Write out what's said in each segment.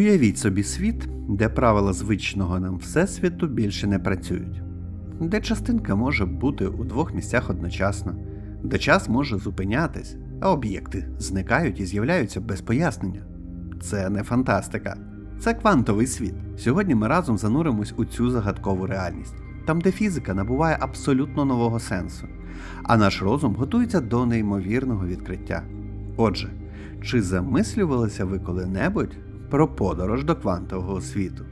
Уявіть собі світ, де правила звичного нам всесвіту більше не працюють, де частинка може бути у двох місцях одночасно, де час може зупинятись, а об'єкти зникають і з'являються без пояснення. Це не фантастика, це квантовий світ. Сьогодні ми разом зануримось у цю загадкову реальність, там, де фізика набуває абсолютно нового сенсу, а наш розум готується до неймовірного відкриття. Отже, чи замислювалися ви коли-небудь про подорож до квантового світу?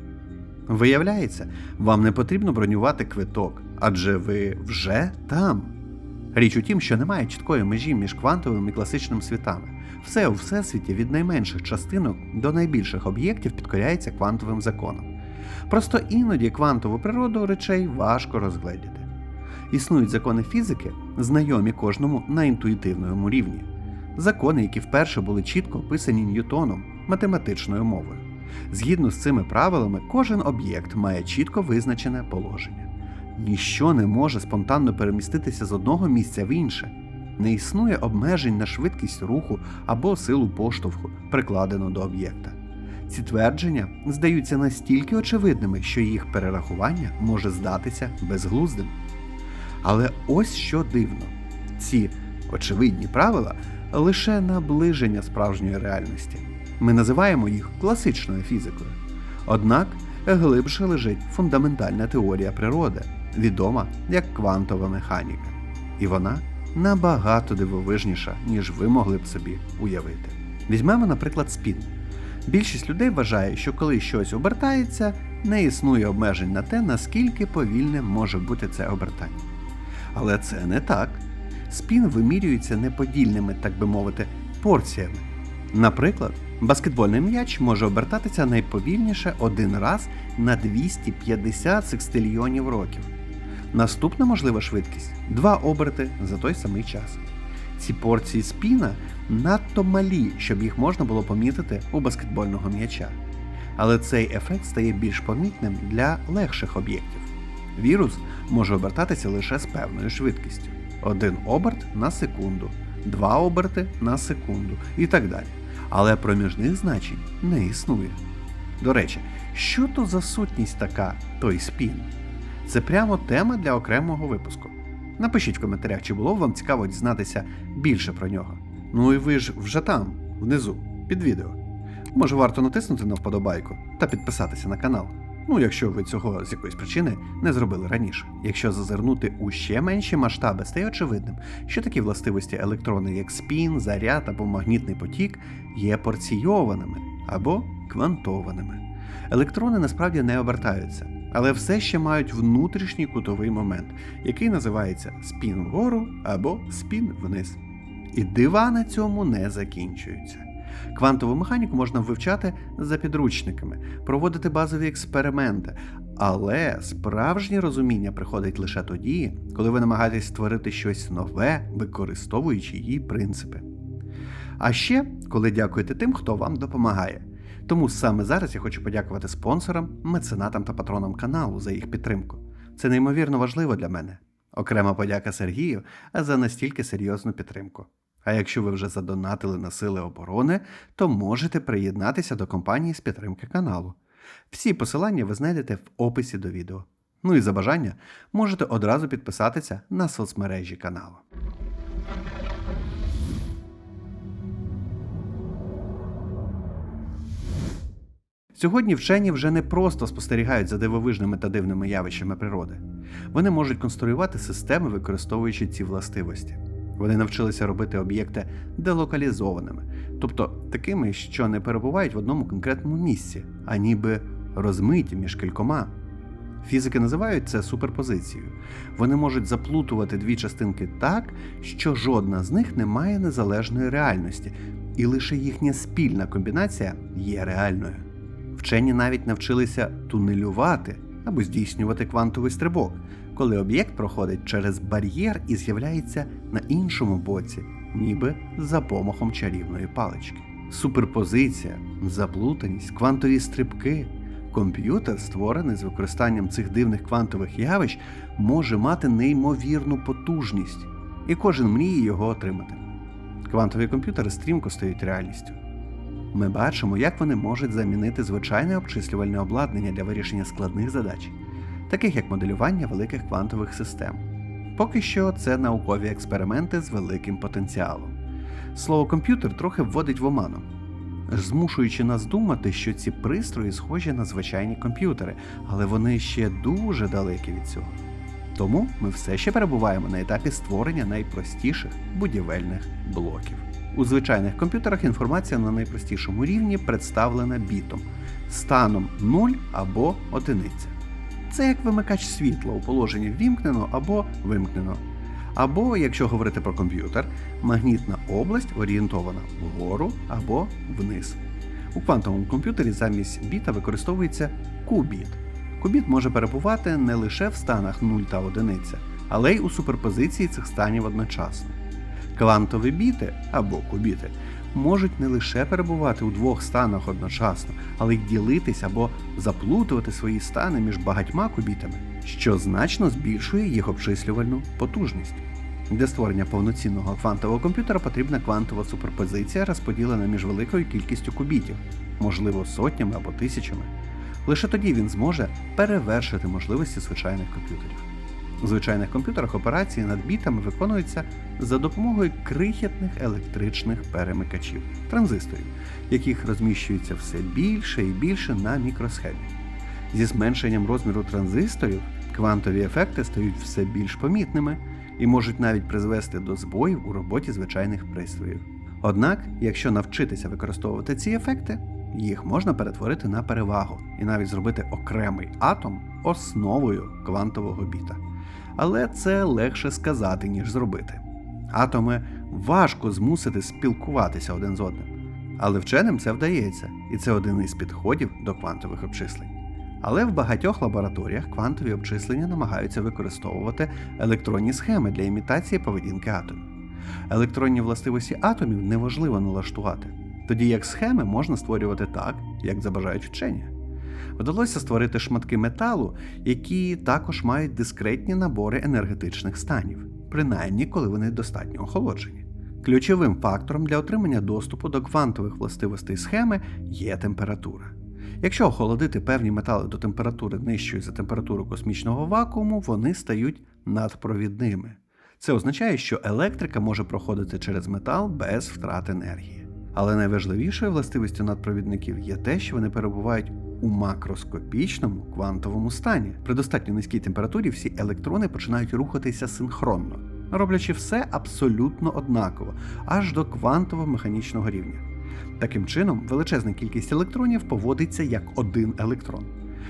Виявляється, вам не потрібно бронювати квиток, адже ви вже там. Річ у тім, що немає чіткої межі між квантовим і класичним світами. Все у всесвіті від найменших частинок до найбільших об'єктів підкоряється квантовим законам. Просто іноді квантову природу речей важко розгледіти. Існують закони фізики, знайомі кожному на інтуїтивному рівні. Закони, які вперше були чітко описані Ньютоном математичною мовою. Згідно з цими правилами, кожен об'єкт має чітко визначене положення. Ніщо не може спонтанно переміститися з одного місця в інше. Не існує обмежень на швидкість руху або силу поштовху, прикладену до об'єкта. Ці твердження здаються настільки очевидними, що їх перерахування може здатися безглуздим. Але ось що дивно: ці очевидні правила лише наближення справжньої реальності. Ми називаємо їх класичною фізикою. Однак глибше лежить фундаментальна теорія природи, відома як квантова механіка. І вона набагато дивовижніша, ніж ви могли б собі уявити. Візьмемо, наприклад, спін. Більшість людей вважає, що коли щось обертається, не існує обмежень на те, наскільки повільним може бути це обертання. Але це не так. Спін вимірюється неподільними, так би мовити, порціями. Наприклад, баскетбольний м'яч може обертатися найповільніше один раз на 250 секстильйонів років. Наступна можлива швидкість два оберти за той самий час. Ці порції спіна надто малі, щоб їх можна було помітити у баскетбольного м'яча. Але цей ефект стає більш помітним для легших об'єктів. Вірус може обертатися лише з певною швидкістю: один оберт на секунду, два оберти на секунду і так далі. Але проміжних значень не існує. До речі, що то за сутність така той спін? Це прямо тема для окремого випуску. Напишіть в коментарях, чи було б вам цікаво дізнатися більше про нього. Ну і ви ж вже там, внизу, під відео. Може варто натиснути на вподобайку та підписатися на канал. Ну, якщо ви цього з якоїсь причини не зробили раніше. Якщо зазирнути у ще менші масштаби, стає очевидним, що такі властивості електрони, як спін, заряд або магнітний потік, є порційованими або квантованими. Електрони насправді не обертаються, але все ще мають внутрішній кутовий момент, який називається спін вгору або спін вниз. І дива на цьому не закінчуються. Квантову механіку можна вивчати за підручниками, проводити базові експерименти, але справжнє розуміння приходить лише тоді, коли ви намагаєтесь створити щось нове, використовуючи її принципи. А ще коли дякуєте тим, хто вам допомагає. Тому саме зараз я хочу подякувати спонсорам, меценатам та патронам каналу за їх підтримку. Це неймовірно важливо для мене. Окрема подяка Сергію за настільки серйозну підтримку. А якщо ви вже задонатили на сили оборони, то можете приєднатися до компанії з підтримки каналу. Всі посилання ви знайдете в описі до відео. Ну і за бажання можете одразу підписатися на соцмережі каналу. Сьогодні вчені вже не просто спостерігають за дивовижними та дивними явищами природи. Вони можуть конструювати системи, використовуючи ці властивості. Вони навчилися робити об'єкти делокалізованими, тобто такими, що не перебувають в одному конкретному місці, а ніби розмиті між кількома. Фізики називають це суперпозицією. Вони можуть заплутувати дві частинки так, що жодна з них не має незалежної реальності, і лише їхня спільна комбінація є реальною. Вчені навіть навчилися тунелювати або здійснювати квантовий стрибок, коли об'єкт проходить через бар'єр і з'являється на іншому боці, ніби за помахом чарівної палички. Суперпозиція, заплутаність, квантові стрибки. Комп'ютер, створений з використанням цих дивних квантових явищ, може мати неймовірну потужність, і кожен мріє його отримати. Квантові комп'ютери стрімко стають реальністю. ми бачимо, як вони можуть замінити звичайне обчислювальне обладнання для вирішення складних задач, таких як моделювання великих квантових систем. Поки що це наукові експерименти з великим потенціалом. Слово комп'ютер трохи вводить в оману, змушуючи нас думати, що ці пристрої схожі на звичайні комп'ютери, але вони ще дуже далекі від цього. Тому ми все ще перебуваємо на етапі створення найпростіших будівельних блоків. У звичайних комп'ютерах інформація на найпростішому рівні представлена бітом станом 0 або 1. Це як вимикач світла у положенні ввімкнено або вимкнено. Або, якщо говорити про комп'ютер, магнітна область орієнтована вгору або вниз. У квантовому комп'ютері замість біта використовується кубіт. Кубіт може перебувати не лише в станах 0 та 1, але й у суперпозиції цих станів одночасно. Квантові біти або кубіти можуть не лише перебувати у двох станах одночасно, але й ділитись або заплутувати свої стани між багатьма кубітами, що значно збільшує їх обчислювальну потужність. Для створення повноцінного квантового комп'ютера потрібна квантова суперпозиція, розподілена між великою кількістю кубітів, можливо, сотнями або тисячами. Лише тоді він зможе перевершити можливості звичайних комп'ютерів. У звичайних комп'ютерах операції над бітами виконуються за допомогою крихітних електричних перемикачів, транзисторів, яких розміщується все більше і більше на мікросхемі. Зі зменшенням розміру транзисторів квантові ефекти стають все більш помітними і можуть навіть призвести до збоїв у роботі звичайних пристроїв. Однак, якщо навчитися використовувати ці ефекти, їх можна перетворити на перевагу і навіть зробити окремий атом основою квантового біта. Але це легше сказати, ніж зробити. Атоми важко змусити спілкуватися один з одним. Але вченим це вдається, і це один із підходів до квантових обчислень. Але в багатьох лабораторіях квантові обчислення намагаються використовувати електронні схеми для імітації поведінки атомів. Електронні властивості атомів неважливо налаштувати, тоді як схеми можна створювати так, як забажають вчені. Вдалося створити шматки металу, які також мають дискретні набори енергетичних станів, принаймні коли вони достатньо охолоджені. Ключовим фактором для отримання доступу до квантових властивостей схеми є температура. Якщо охолодити певні метали до температури нижчої за температуру космічного вакууму, вони стають надпровідними. Це означає, що електрика може проходити через метал без втрат енергії. Але найважливішою властивістю надпровідників є те, що вони перебувають у макроскопічному квантовому стані. При достатньо низькій температурі всі електрони починають рухатися синхронно, роблячи все абсолютно однаково, аж до квантово-механічного рівня. Таким чином, величезна кількість електронів поводиться як один електрон,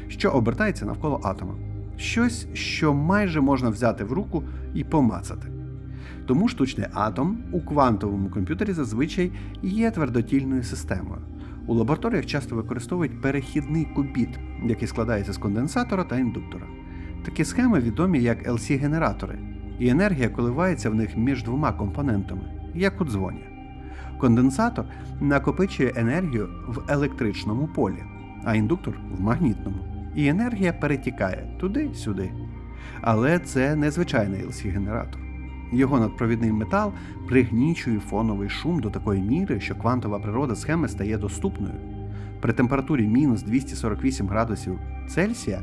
що обертається навколо атома. Щось, що майже можна взяти в руку і помацати. Тому штучний атом у квантовому комп'ютері зазвичай є твердотільною системою. У лабораторіях часто використовують перехідний кубіт, який складається з конденсатора та індуктора. Такі схеми відомі як LC-генератори, і енергія коливається в них між двома компонентами, як у дзвоні. Конденсатор накопичує енергію в електричному полі, а індуктор в магнітному. І енергія перетікає туди-сюди. Але це не звичайний LC-генератор. Його надпровідний метал пригнічує фоновий шум до такої міри, що квантова природа схеми стає доступною. При температурі мінус 248 градусів Цельсія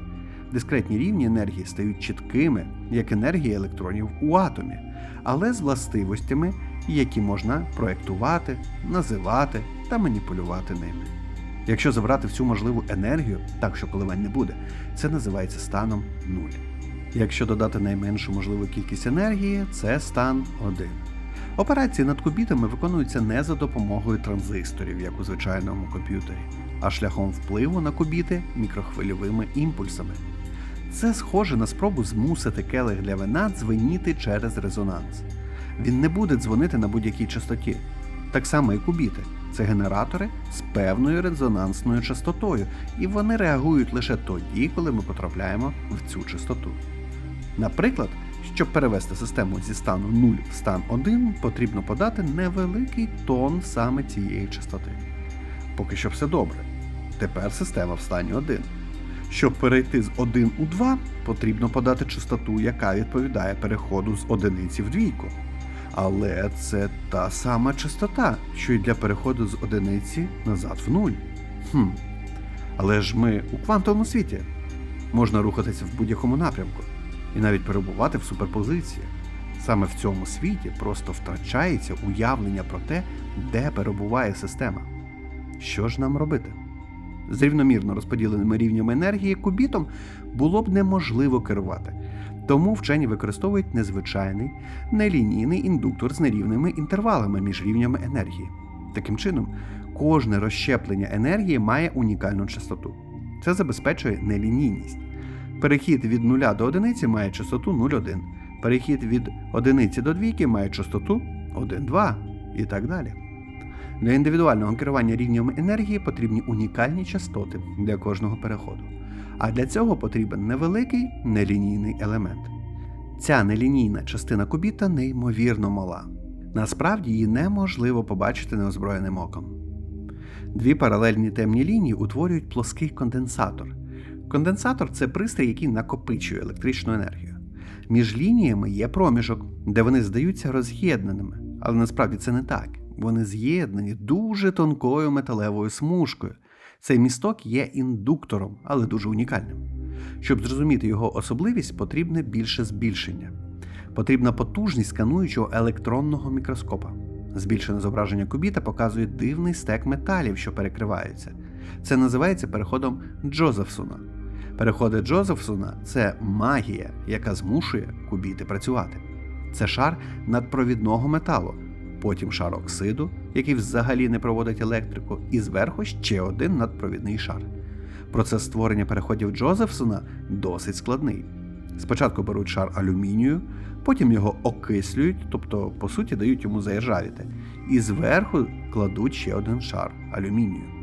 дискретні рівні енергії стають чіткими, як енергії електронів у атомі, але з властивостями, які можна проєктувати, називати та маніпулювати ними. Якщо забрати всю можливу енергію, так що коливань не буде, це називається станом 0. Якщо додати найменшу можливу кількість енергії, це стан 1. Операції над кубітами виконуються не за допомогою транзисторів, як у звичайному комп'ютері, а шляхом впливу на кубіти мікрохвильовими імпульсами. Це схоже на спробу змусити келих для вина дзвеніти через резонанс. Він не буде дзвонити на будь-якій частоті. Так само і кубіти це генератори з певною резонансною частотою, і вони реагують лише тоді, коли ми потрапляємо в цю частоту. Наприклад, щоб перевести систему зі стану 0 в стан 1, потрібно подати невеликий тон саме цієї частоти. Поки що все добре. Тепер система в стані 1. Щоб перейти з 1 у 2, потрібно подати частоту, яка відповідає переходу з одиниці в двійку. Але це та сама частота, що й для переходу з одиниці назад в нуль. Хм. Але ж ми у квантовому світі. Можна рухатися в будь-якому напрямку і навіть перебувати в суперпозиції. Саме в цьому світі просто втрачається уявлення про те, де перебуває система. Що ж нам робити? З рівномірно розподіленими рівнями енергії кубітом було б неможливо керувати. Тому вчені використовують незвичайний нелінійний індуктор з нерівними інтервалами між рівнями енергії. Таким чином, кожне розщеплення енергії має унікальну частоту. Це забезпечує нелінійність. Перехід від 0 до 1 має частоту 0,1. Перехід від 1 до 2 має частоту 1,2 і так далі. Для індивідуального керування рівнями енергії потрібні унікальні частоти для кожного переходу. А для цього потрібен невеликий нелінійний елемент. Ця нелінійна частина кубіта неймовірно мала. Насправді її неможливо побачити неозброєним оком. Дві паралельні темні лінії утворюють плоский конденсатор. Конденсатор це пристрій, який накопичує електричну енергію. Між лініями є проміжок, де вони здаються роз'єднаними, але насправді це не так. Вони з'єднані дуже тонкою металевою смужкою. Цей місток є індуктором, але дуже унікальним. Щоб зрозуміти його особливість, потрібне більше збільшення. Потрібна потужність скануючого електронного мікроскопа. Збільшене зображення кубіта показує дивний стек металів, що перекриваються. Це називається переходом Джозефсона. Переходи Джозефсона це магія, яка змушує кубіти працювати. Це шар надпровідного металу, потім шар оксиду, який взагалі не проводить електрику, і зверху ще один надпровідний шар. Процес створення переходів Джозефсона досить складний. Спочатку беруть шар алюмінію, потім його окислюють, тобто, по суті, дають йому заіржавіти, і зверху кладуть ще один шар алюмінію.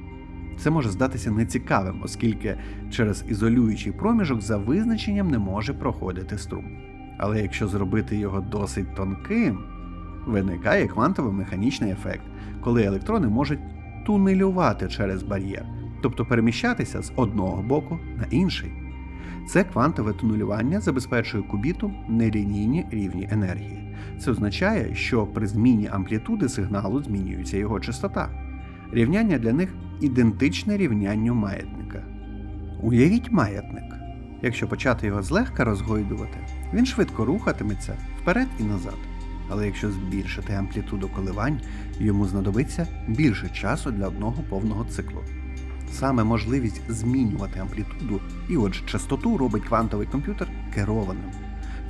Це може здатися нецікавим, оскільки через ізолюючий проміжок за визначенням не може проходити струм. Але якщо зробити його досить тонким, виникає квантово-механічний ефект, коли електрони можуть тунелювати через бар'єр, тобто переміщатися з одного боку на інший. Це квантове тунелювання забезпечує кубіту нелінійні рівні енергії. Це означає, що при зміні амплітуди сигналу змінюється його частота. Рівняння для них ідентичне рівнянню маятника. Уявіть маятник. Якщо почати його злегка розгойдувати, він швидко рухатиметься вперед і назад. Але якщо збільшити амплітуду коливань, йому знадобиться більше часу для одного повного циклу. Саме можливість змінювати амплітуду і отже частоту робить квантовий комп'ютер керованим.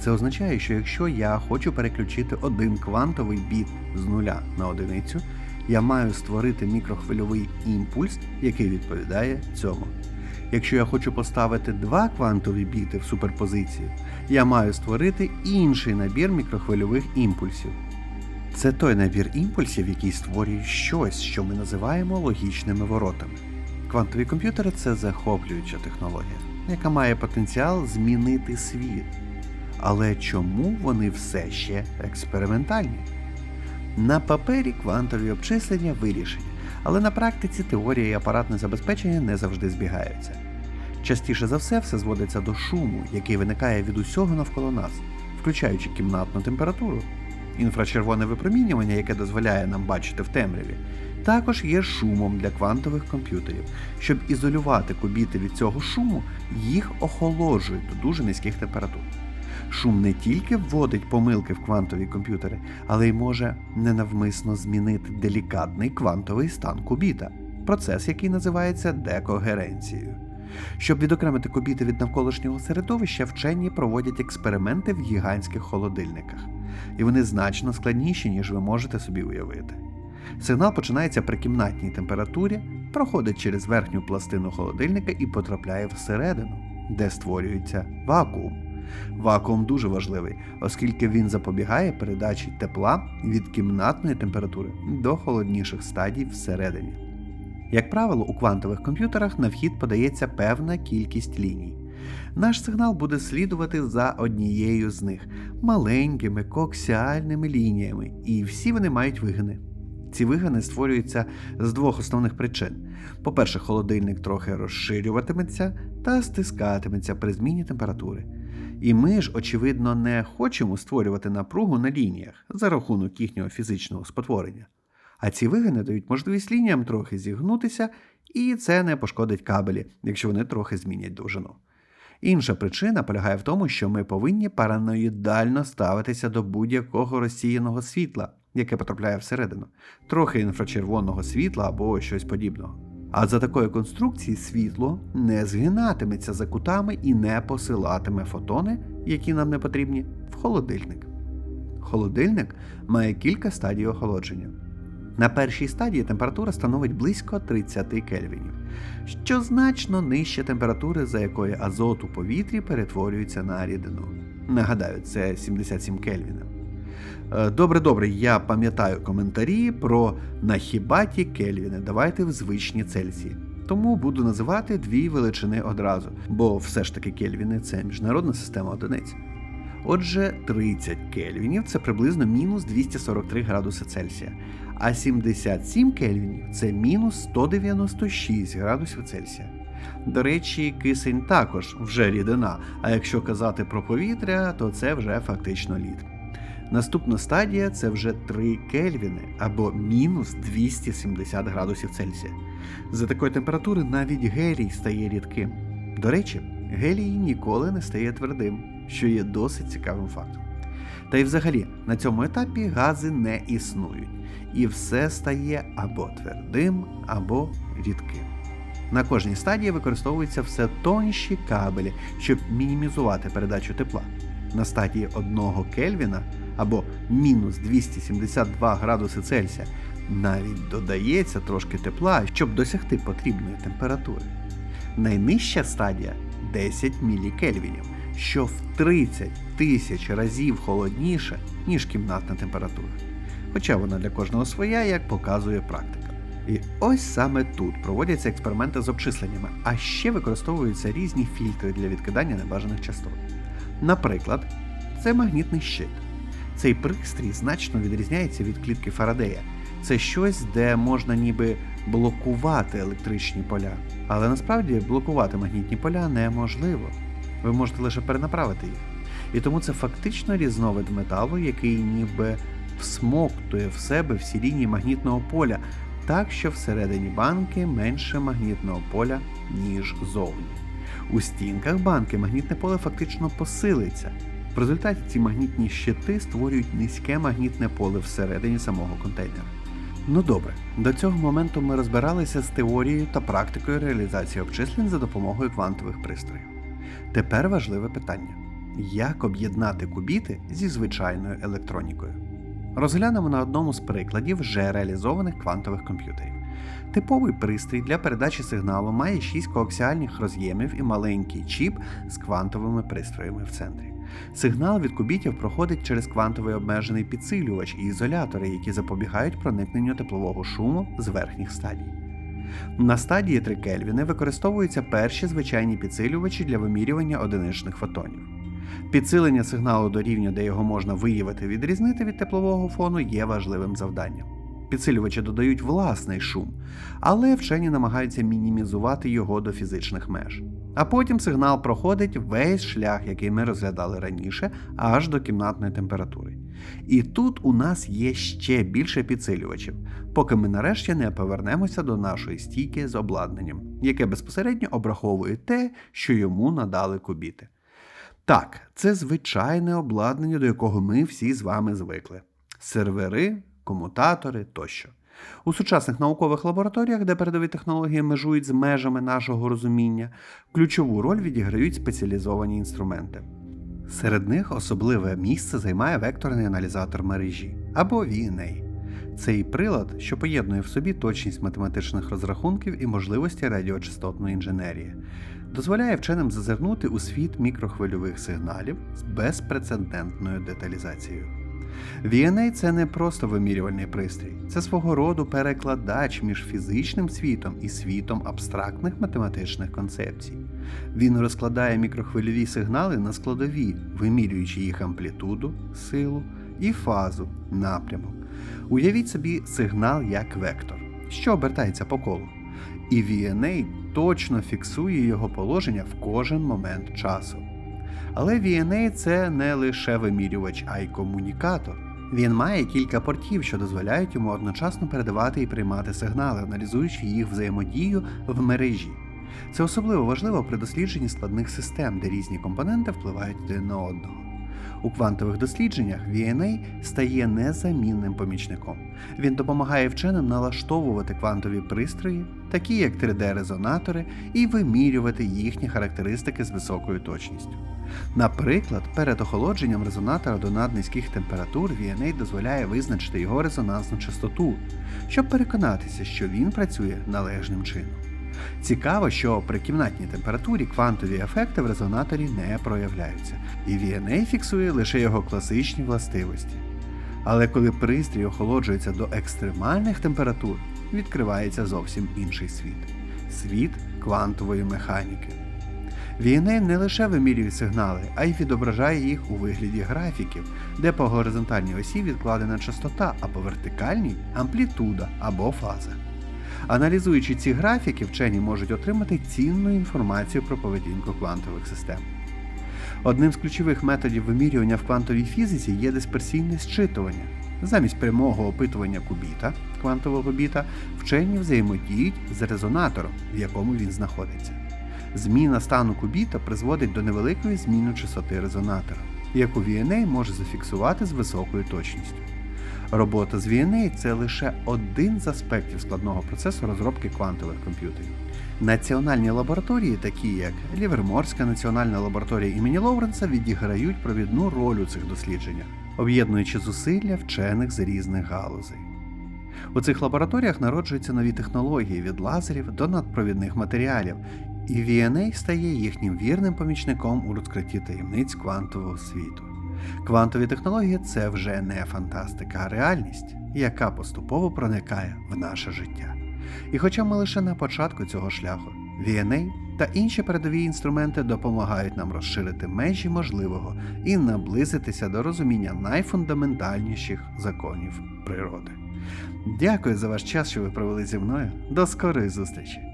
Це означає, що якщо я хочу переключити один квантовий біт з нуля на одиницю, я маю створити мікрохвильовий імпульс, який відповідає цьому. Якщо я хочу поставити два квантові біти в суперпозицію, я маю створити інший набір мікрохвильових імпульсів. Це той набір імпульсів, який створює щось, що ми називаємо логічними воротами. Квантові комп'ютери це захоплююча технологія, яка має потенціал змінити світ. Але чому вони все ще експериментальні? На папері квантові обчислення вирішені, але на практиці теорія і апаратне забезпечення не завжди збігаються. Частіше за все, все зводиться до шуму, який виникає від усього навколо нас, включаючи кімнатну температуру. Інфрачервоне випромінювання, яке дозволяє нам бачити в темряві, також є шумом для квантових комп'ютерів. Щоб ізолювати кубіти від цього шуму, їх охолоджують до дуже низьких температур. Шум не тільки вводить помилки в квантові комп'ютери, але й може ненавмисно змінити делікатний квантовий стан кубіта, процес, який називається декогеренцією. Щоб відокремити кубіти від навколишнього середовища, вчені проводять експерименти в гігантських холодильниках, і вони значно складніші, ніж ви можете собі уявити. Сигнал починається при кімнатній температурі, проходить через верхню пластину холодильника і потрапляє всередину, де створюється вакуум. Вакуум дуже важливий, оскільки він запобігає передачі тепла від кімнатної температури до холодніших стадій всередині. Як правило, у квантових комп'ютерах на вхід подається певна кількість ліній. Наш сигнал буде слідувати за однією з них маленькими коаксіальними лініями, і всі вони мають вигини. Ці вигини створюються з двох основних причин: по-перше, холодильник трохи розширюватиметься та стискатиметься при зміні температури. І ми ж, очевидно, не хочемо створювати напругу на лініях за рахунок їхнього фізичного спотворення. А ці вигини дають можливість лініям трохи зігнутися, і це не пошкодить кабелі, якщо вони трохи змінять довжину. Інша причина полягає в тому, що ми повинні параноїдально ставитися до будь-якого розсіяного світла, яке потрапляє всередину, трохи інфрачервоного світла або щось подібного. А за такої конструкції світло не згинатиметься за кутами і не посилатиме фотони, які нам не потрібні, в холодильник. Холодильник має кілька стадій охолодження. На першій стадії температура становить близько 30 кельвінів, що значно нижче температури, за якої азот у повітрі перетворюється на рідину. Нагадаю, це 77 кельвінів. Е, Добре, добре, я пам'ятаю коментарі про на хіба ті кельвіни. Давайте в звичні Цельсії. Тому буду називати дві величини одразу, бо все ж таки кельвіни це міжнародна система одиниць. Отже, 30 кельвінів це приблизно мінус 243 градуси Цельсія, а 77 кельвінів це мінус 196 градусів Цельсія. До речі, кисень також вже рідина, а якщо казати про повітря, то це вже фактично лід. Наступна стадія це вже 3 кельвіни або мінус 270 градусів Цельсія. За такої температури навіть гелій стає рідким. До речі, гелій ніколи не стає твердим, що є досить цікавим фактом. Та й взагалі на цьому етапі гази не існують, і все стає або твердим, або рідким. На кожній стадії використовуються все тонші кабелі, щоб мінімізувати передачу тепла. На стадії 1 Кельвіна або мінус 272 градуси Цельсія навіть додається трошки тепла, щоб досягти потрібної температури. Найнижча стадія 10 мілікельвінів, що в 30 тисяч разів холодніше, ніж кімнатна температура. Хоча вона для кожного своя, як показує практика. І ось саме тут проводяться експерименти з обчисленнями, а ще використовуються різні фільтри для відкидання небажаних частот. Наприклад, це магнітний щит. Цей пристрій значно відрізняється від клітки Фарадея. Це щось, де можна ніби блокувати електричні поля. Але насправді блокувати магнітні поля неможливо. Ви можете лише перенаправити їх. І тому це фактично різновид металу, який ніби всмоктує в себе всі лінії магнітного поля, так що всередині банки менше магнітного поля, ніж зовні. У стінках банки магнітне поле фактично посилиться. В результаті ці магнітні щити створюють низьке магнітне поле всередині самого контейнера. Ну добре, до цього моменту ми розбиралися з теорією та практикою реалізації обчислень за допомогою квантових пристроїв. Тепер важливе питання: як об'єднати кубіти зі звичайною електронікою? Розглянемо на одному з прикладів вже реалізованих квантових комп'ютерів. Типовий пристрій для передачі сигналу має 6 коаксіальних роз'ємів і маленький чіп з квантовими пристроями в центрі. Сигнал від кубітів проходить через квантовий обмежений підсилювач і ізолятори, які запобігають проникненню теплового шуму з верхніх стадій. На стадії 3 Кельвіни використовуються перші звичайні підсилювачі для вимірювання одиничних фотонів. Підсилення сигналу до рівня, де його можна виявити відрізнити від теплового фону, є важливим завданням. Підсилювачі додають власний шум, але вчені намагаються мінімізувати його до фізичних меж. А потім сигнал проходить весь шлях, який ми розглядали раніше, аж до кімнатної температури. І тут у нас є ще більше підсилювачів, поки ми нарешті не повернемося до нашої стійки з обладнанням, яке безпосередньо обраховує те, що йому надали кубіти. Так, це звичайне обладнання, до якого ми всі з вами звикли: сервери, комутатори тощо. У сучасних наукових лабораторіях, де передові технології межують з межами нашого розуміння, ключову роль відіграють спеціалізовані інструменти. Серед них особливе місце займає векторний аналізатор мережі або VNA. Цей прилад, що поєднує в собі точність математичних розрахунків і можливості радіочастотної інженерії, дозволяє вченим зазирнути у світ мікрохвильових сигналів з безпрецедентною деталізацією. VNA – це не просто вимірювальний пристрій, це свого роду перекладач між фізичним світом і світом абстрактних математичних концепцій. Він розкладає мікрохвильові сигнали на складові, вимірюючи їх амплітуду, силу і фазу, напрямок. Уявіть собі сигнал як вектор, що обертається по колу. І VNA точно фіксує його положення в кожен момент часу. Але VNA це не лише вимірювач, а й комунікатор. Він має кілька портів, що дозволяють йому одночасно передавати і приймати сигнали, аналізуючи їх взаємодію в мережі. Це особливо важливо при дослідженні складних систем, де різні компоненти впливають один на одного. У квантових дослідженнях VNA стає незамінним помічником. Він допомагає вченим налаштовувати квантові пристрої, такі як 3D-резонатори, і вимірювати їхні характеристики з високою точністю. Наприклад, перед охолодженням резонатора до наднизьких температур VNA дозволяє визначити його резонансну частоту, щоб переконатися, що він працює належним чином. Цікаво, що при кімнатній температурі квантові ефекти в резонаторі не проявляються, і VNA фіксує лише його класичні властивості. Але коли пристрій охолоджується до екстремальних температур, відкривається зовсім інший світ світ квантової механіки. VNA не лише вимірює сигнали, а й відображає їх у вигляді графіків, де по горизонтальній осі відкладена частота, а по вертикальній амплітуда або фаза. Аналізуючи ці графіки, вчені можуть отримати цінну інформацію про поведінку квантових систем. Одним з ключових методів вимірювання в квантовій фізиці є дисперсійне зчитування. Замість прямого опитування кубіта, квантового біта, вчені взаємодіють з резонатором, в якому він знаходиться. Зміна стану кубіта призводить до невеликої зміни частоти резонатора, яку VNA може зафіксувати з високою точністю. Робота з VNA – це лише один з аспектів складного процесу розробки квантових комп'ютерів. Національні лабораторії, такі як Ліверморська національна лабораторія імені Лоуренса, відіграють провідну роль у цих дослідженнях, об'єднуючи зусилля вчених з різних галузей. У цих лабораторіях народжуються нові технології від лазерів до надпровідних матеріалів, і VNA стає їхнім вірним помічником у розкритті таємниць квантового світу. Квантові технології це вже не фантастика, а реальність, яка поступово проникає в наше життя. І хоча ми лише на початку цього шляху, VNA та інші передові інструменти допомагають нам розширити межі можливого і наблизитися до розуміння найфундаментальніших законів природи. Дякую за ваш час, що ви провели зі мною. До скорої зустрічі!